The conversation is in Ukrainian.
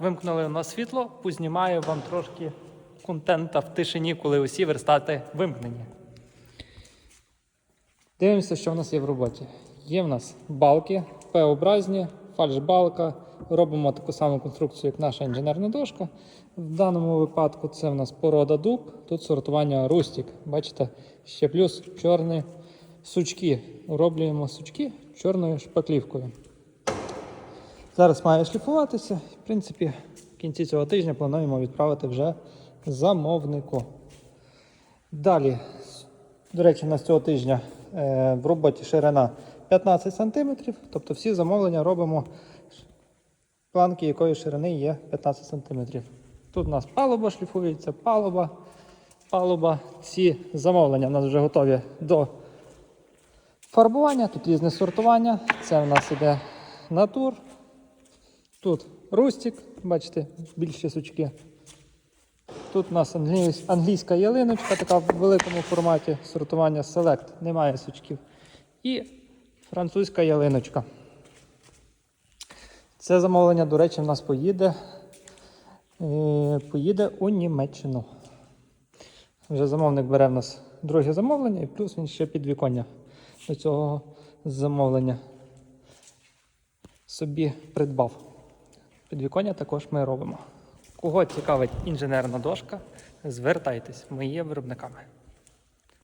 Вимкнули на світло, познімаю вам трошки контента в тишині, коли усі верстати вимкнені. Дивимося, що в нас є в роботі. Є в нас балки П-образні, фальшбалка. Робимо таку саму конструкцію, як наша інженерна дошка. В даному випадку це в нас порода дуб, тут сортування рустік. Бачите, ще плюс чорні сучки. Роблюємо сучки чорною шпаклівкою. Зараз має шліфуватися. В принципі, в кінці цього тижня плануємо відправити вже замовнику. Далі, до речі, у нас цього тижня е, в роботі ширина 15 см, тобто всі замовлення робимо планки, якої ширини є 15 см. Тут у нас палуба шліфується, палуба, палуба. Ці замовлення у нас вже готові до фарбування. Тут різне сортування. Це у нас іде натур. Тут рустик, бачите, більші сучки. Тут у нас англійська ялиночка, така в великому форматі сортування Select, немає сучків. І французька ялиночка. Це замовлення, до речі, в нас поїде, е, поїде у Німеччину. Вже замовник бере в нас друге замовлення, і плюс він ще підвіконня до цього замовлення собі придбав. Підвіконня також ми робимо. Кого цікавить інженерна дошка, звертайтесь, ми є виробниками.